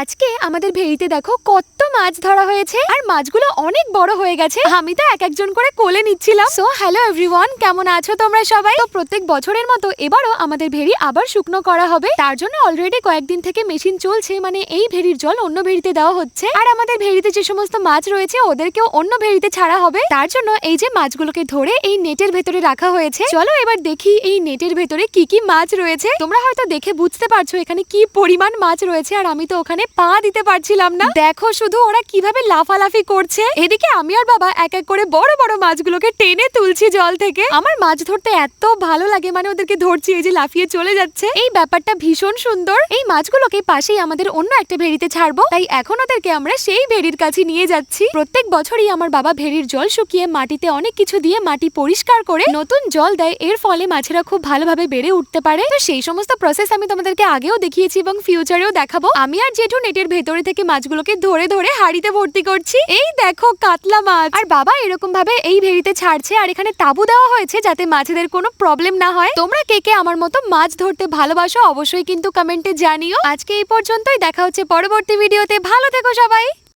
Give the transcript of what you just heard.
আজকে আমাদের ভেড়িতে দেখো কত মাছ ধরা হয়েছে, আর মাছগুলো অনেক বড় হয়ে গেছে। আমি তো এক একজন করে কোলে নিচ্ছিলাম। সো হ্যালো এভরিওয়ান কেমন আছো তোমরা সবাই? তো প্রত্যেক বছরের মতো এবারও আমাদের ভেড়ি আবার শুকনো করা হবে। তার জন্য অলরেডি কয়েকদিন থেকে মেশিন চলছে মানে এই ভেড়ির জল অন্য ভেড়িতে দেওয়া হচ্ছে। আর আমাদের ভেড়িতে যে সমস্ত মাছ রয়েছে, ওদেরকেও অন্য ভেড়িতে ছাড়া হবে। তার জন্য এই যে মাছগুলোকে ধরে এই নেটের ভেতরে রাখা হয়েছে। চলো এবার দেখি এই নেটের ভেতরে কি কি মাছ রয়েছে। তোমরা হয়তো দেখে বুঝতে পারছ এখানে কি পরিমাণ মাছ রয়েছে, আর আমি তো ওখানে পা দিতে পারছিলাম না। দেখো শুধু ওরা কীভাবে লাফালাফি করছে। এদিকে আমি আর বাবা এক এক করে বড় বড় মাছগুলোকে টেনে তুলছি জল থেকে। আমার মাছ ধরতে এত ভালো লাগে মানে ওদেরকে ধরছি, এই যে লাফিয়ে চলে যাচ্ছে। এই ব্যাপারটা ভীষণ সুন্দর। এই মাছগুলোকে পাশেই আমাদের অন্য একটা ভেড়িতে ছাড়বো। তাই এখন ওদেরকে আমরা সেই ভেড়ির কাছে নিয়ে যাচ্ছি। প্রত্যেক বছরই আমার বাবা ভেড়ির জল শুকিয়ে মাটিতে অনেক কিছু দিয়ে মাটি পরিষ্কার করে নতুন জল দেয়। এর ফলে মাছেরা খুব ভালোভাবে বেড়ে উঠতে পারে। তো সেই সমস্ত প্রসেস আমি তোমাদেরকে আগেও দেখিয়েছি এবং ফিউচারেও দেখাবো। আমি আর জেঠু নেটের ভেতরে থেকে মাছগুলোকে ধরে ধরে হাড়িতে ভর্তি করছি। এই দেখো কাতলা মাছ। আর বাবা এরকম ভাবে এই ভেড়িতে ছাড়ছে আর এখানে তাবু দেওয়া হয়েছে যাতে মাছেদের কোনো প্রবলেম না হয়। তোমরা কে কে আমার মতো মাছ ধরতে ভালোবাসো অবশ্যই কিন্তু কমেন্টে জানিও। আজকে এই পর্যন্তই। দেখা হচ্ছে পরবর্তী ভিডিওতে ভালো থেকো সবাই।